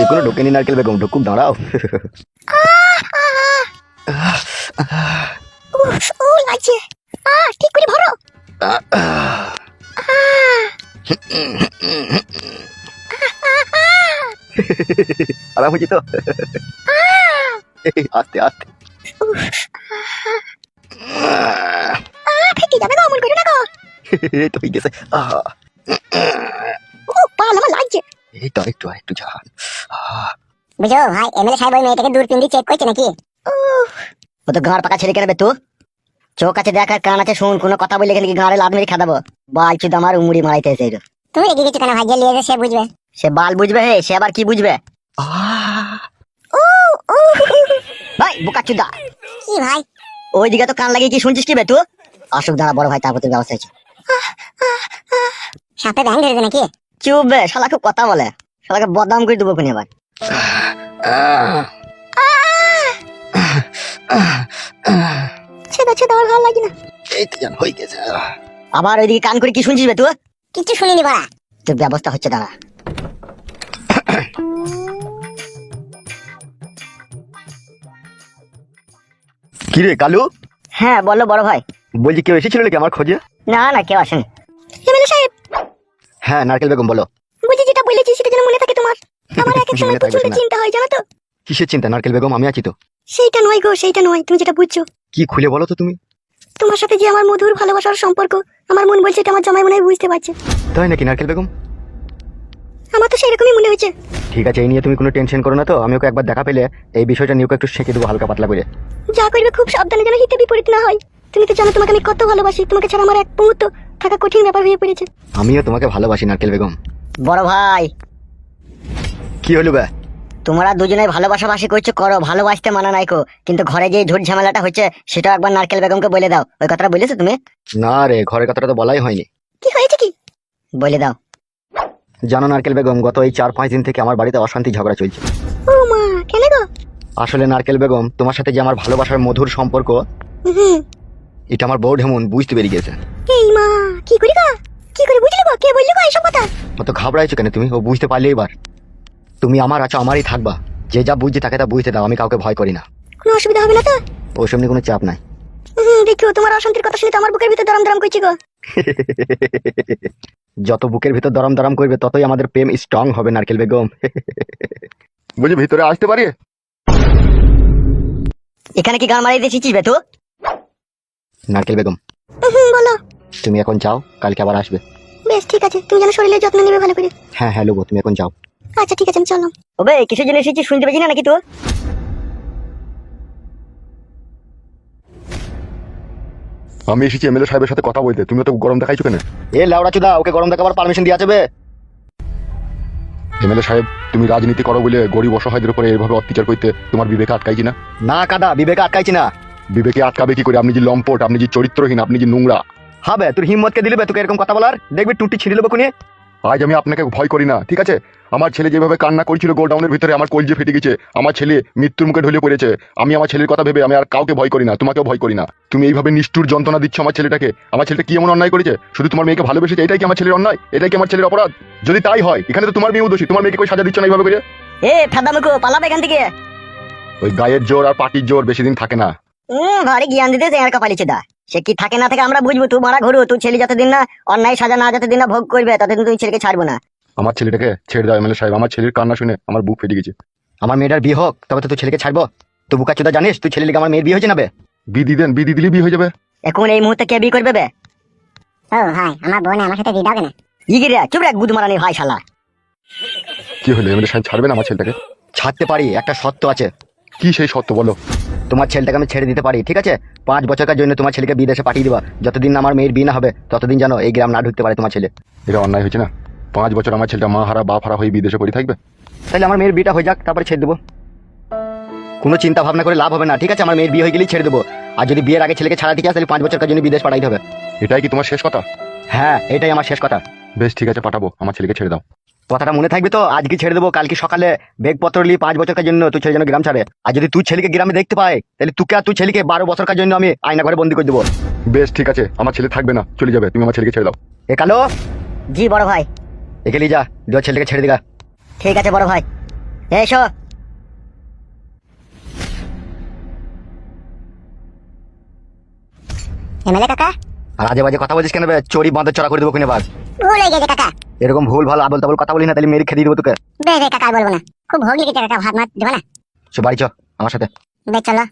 এখনও ঢোকেনি নারকেল বেগম ঢুকুক দাঁড়াও। ও লাগছে। আ ঠিক করে ভরো। আরাম হয়েছে তো? আস্তে আস্তে। আ ফেটে যাবে গো অমন করে না গো। এই তো হয়ে গেছে। আহ, ও পাল আমার লাগছে। এই তো একটু আর একটু যা। বুঝো ভাই এমএলএ সাহেব ওই মেয়েটাকে দূরবীন দিয়ে চেক করছে নাকি? ও তো গাঁড় পাকা ছেলে কেন বে তু? চোখ আছে দেখ আর কান আছে শুন কোনো কথা বললে গেলে কি গাঁড়ে লাদ মেরে খাদাবো বাল চুদ আমার উমুড়ি মারাইতে এসে। তুমি রেগে গেছো কেন ভাই? যে লিয়ে সে বুঝবে। সে বাল বুঝবে হে সে আবার কি বুঝবে? ভাই বুকা চুদা। কি ভাই? ওই দিকে তো কান লাগিয়ে কি শুনছিস কি বে তু? আসুক দাঁড়া বড় ভাই তারপর তোর ব্যবস্থা হয়েছে। সাপে ব্যাং ধরেছে নাকি? চুপ বে শালা খুব কথা বলে। শালাকে বদনাম করে দেবো কোন এবার ছেদা ছেদা আমার ভালো লাগে না এই তো জান হয়ে গেছে। আবার ওইদিকে কান করে কি শুনছিস বে তু কিছু শুনিনি বড়া। তোর ব্যবস্থা হচ্ছে দাঁড়া। কি রে কালু? হ্যাঁ বলো বড় ভাই। বলছি কেউ এসেছিল নাকি আমার খোঁজে? না না কেউ আসেনি। এমএলএ সাহেব। হ্যাঁ নারকেল বেগম বলো বুঝি যেটা বলেছি সেটা যেন মনে থাকে তোমার থাকবে প্রচণ্ড চিন্তা হয় জানো তো। কিসের চিন্তা? নারকেল বেগম আমি আছি তো। সেইটা নয় গো সেইটা নয় তুমি যেটা বুঝছ। কি খুলে বলো তো তুমি? তোমার সাথে যে আমার মধুর ভালোবাসার সম্পর্ক আমার মন বলছে এটা আমার জামাই মনে হয় বুঝতে পারছে। তাই নাকি নারকেল বেগম? আমার তো সেরকমই মনে হয়েছে। ঠিক আছে এই নিয়ে তুমি কোনো টেনশন করো না তো আমি ওকে একবার দেখা পেলে এই বিষয়টা নিয়ে ওকে একটু শেখে দেবো হালকা পাতলা করে। যা করবে খুব সাবধানে যেন হিতে বিপরীত না হয়। তুমি তো জানো তোমাকে আমি কত ভালোবাসি তোমাকে ছাড়া আমার এক মুহূর্ত থাকা কঠিন ব্যাপার হয়ে পড়েছে। আমিও তোমাকে ভালোবাসি নারকেল বেগম। বড় ভাই কি হলো বে? তোমরা দুজনে ভালোবাসাবাসি করছ করো ভালোবাসতে মানা নাই কো। কিন্তু ঘরে যে ঝুট ঝামেলাটা হচ্ছে সেটা একবার নারকেল বেগমকে বলে দাও। ওই কথাটা বলেছ তুমি? না রে ঘরের কথাটা তো বলাই হয়নি। কি হয়েছে কি? বলে দাও। জানো নারকেল বেগম গত এই চার পাঁচ দিন থেকে আমার বাড়িতে অশান্তি ঝগড়া চলছে। ও মা কেন গো? আসলে নারকেল বেগম তোমার সাথে যে আমার ভালোবাসার মধুর সম্পর্ক হুম। এটা আমার বউ ঢেমন বুঝতে পেরে গেছে। এই মা কি করি গো? কি করে বুঝলি গো? কে বললি গো এইসব কথা? অত ঘাবড়াইছো কেন তুমি? ও বুঝতে পারলে এবার। তুমি আমার আছো আমারই থাকবা। যে যা বুঝছে তাকে তা বুঝতে দাও আমি কাউকে ভয় করি না। কোনো অসুবিধা হবে না তো? ওসব নিয়ে কোনো চাপ নাই। দেখো তোমার অশান্তির কথা শুনে তো আমার বুকের ভিতর দরম দরম করছে গো। যত বুকের ভিতর দরম দরম করবে ততই আমাদের প্রেম স্ট্রং হবে নারকেল বেগম। বুঝি ভিতরে আসতে পারি? এখানে কি গান মারিয়ে দিয়েছিস বে তো নারকেল বেগম। বলো। তুমি এখন যাও কালকে আবার আসবে। বেশ ঠিক আছে। তুমি যেন শরীরের যত্ন নেবে ভালো করে। হ্যাঁ হ্যাঁ লোবো তুমি এখন যাও। আচ্ছা ঠিক আছে আমি চললাম। ওবে কিসের জন্য এসেছিস? শুনতে পেয়েছি না নাকি তো আমি এসেছি এমএলএ সাহেবের সাথে কথা বলতে। তুমি তো গরম দেখাইছো কেন? এ লাউড়া চুদা ওকে গরম দেখাবার পারমিশন দিয়ে যাবে এমএলএ সাহেব তুমি রাজনীতি করো বলে গরিব অসহায়দের উপরে এইভাবে অত্যাচার করতে তোমার বিবেকে আটকাইছি না? না কাদা বিবেক আটকাইছি না। বিবেকে আটকাবে কি করে? আপনি যে লম্পট আপনি যে চরিত্রহীন আপনি যে নোংরা। হবে তোর হিম্মতকে দিলে বে তোকে এরকম কথা বলার? দেখবি টুটি ছিঁড়ে দেবো কোনে আজ আমি আপনাকে ভয় করি না ঠিক আছে? আমার ছেলে যেভাবে কান্না করছিল গোডাউনের ভিতরে আমার কলজে ফেটে গেছে। আমার ছেলে মৃত্যুর মুখে ঢলে পড়েছে। আমি আমার ছেলের কথা ভেবে আমি আর কাউকে ভয় করি না তোমাকেও ভয় করি না। তুমি এইভাবে নিষ্ঠুর যন্ত্রণা দিচ্ছ আমার ছেলেটাকে। আমার ছেলেটা কি এমন অন্যায় করেছে? শুধু তোমার মেয়েকে ভালোবেসেছে? এটাই কি আমার ছেলের অন্যায়? এটাই কি আমার ছেলের অপরাধ? যদি তাই হয় এখানে তো তোমার মেয়েও দোষী। তোমার মেয়েকে কই সাজা দিচ্ছ না এইভাবে করে? এ ফাদামুকো পালাবে এখান থেকে। ওই গায়ের জোর আর পাটির জোর বেশি দিন থাকে না। ভারী জ্ঞান দিতে আর কপালিছে দা সে কি থাকে না থাকে আমরা বুঝব? তুই মারা ঘুরু তুই ছেলে যতদিন না অন্যায় সাজা না যতদিন না ভোগ করবে ততদিন তুই ছেলেকে ছাড়বো না। আমার ছেলেটাকে ছেড়ে দাও এমএলএ সাহেব। আমার ছেলের কান্না শুনে আমার বুক ফেটে গেছে। আমার মেয়েটার বিয়ে হোক তবে তো তুই ছেলেকে ছাড়বো। তুই বুকা চুদা জানিস তুই ছেলে আমার মেয়ের বিয়ে হয়েছে না বে? বিদি দেন বিদি দিলে বিয়ে হয়ে যাবে। এখন এই মুহূর্তে কে বিয়ে করবে বে? ও ভাই আমার বোন আমার সাথে দিয়ে দাও কেন? ইগিরে চুপ রাখ গুদ মারানি ভাই শালা। কি হলো এমএলএ সাহেব ছাড়বেন আমার ছেলেটাকে? ছাড়তে পারি একটা শর্ত আছে। কি সেই সত্য বলো। তোমার ছেলেটাকে আমি ছেড়ে দিতে পারি ঠিক আছে? পাঁচ বছরের জন্য তোমার ছেলেকে বিদেশে পাঠিয়ে দিবা। যতদিন আমার মেয়ের বিয়ে না হবে ততদিন জানো এই গ্রাম না ঢুকতে পারে তোমার ছেলে। এটা অন্যায় হয়েছে না? পাঁচ বছর আমার ছেলেটা মা হারা বাপ হারা হয়ে বিদেশে পড়ে থাকবে? তাহলে আমার মেয়ের বিয়েটা হয়ে যাক তারপরে ছেড়ে দেবো। কোনো চিন্তা ভাবনা করে লাভ হবে না ঠিক আছে? আমার মেয়ের বিয়ে হয়ে গেলেই ছেড়ে দেবো। আর যদি বিয়ের আগে ছেলেকে ছাড়া ঠিক আছে তাহলে পাঁচ বছরের জন্য বিদেশ পাঠাইতে হবে। এটাই কি তোমার শেষ কথা? হ্যাঁ এটাই আমার শেষ কথা। বেশ ঠিক আছে পাঠাবো। আমার ছেলেকে ছেড়ে দাও। কথাটা মনে থাকবে তো? আজকে ছেড়ে দেবো কালকে সকালে বেগপত্র নিয়ে পাঁচ বছরের জন্য তুই ছেলে যেন গ্রাম ছাড়ে। আর যদি তুই ছেলেকে গ্রামে দেখতে পাই তাহলে তুকে আর তুই ছেলেকে বারো বছরের জন্য আমি আয়না ঘরে বন্দি করে দেবো। বেশ ঠিক আছে। আমার ছেলে থাকবে না। চলে যাবে। তুমি আমার ছেলেকে ছেড়ে দাও। এ কালো? জি বড় ভাই। একে লিয়ে যা দু ছেলেকে ছেড়ে দিগা। ঠিক আছে বড় ভাই। এসো। এমএলএ কাকা? আর আজে বাজে কথা বলছিস কেন বে? চোরি বাঁধে চড়া করে দেবো কিনে বাস ভুল গেছে কাকা। এরকম ভুল ভালো আবল তাবল কথা বলি না তাহলে মেরে খেয়ে দিব তোকে। বে বে কাকা বলব না। খুব ভোগ লেগেছে কাকা ভাত মাত দেবো না? সে বাড়ি চ আমার সাথে। বে চলো।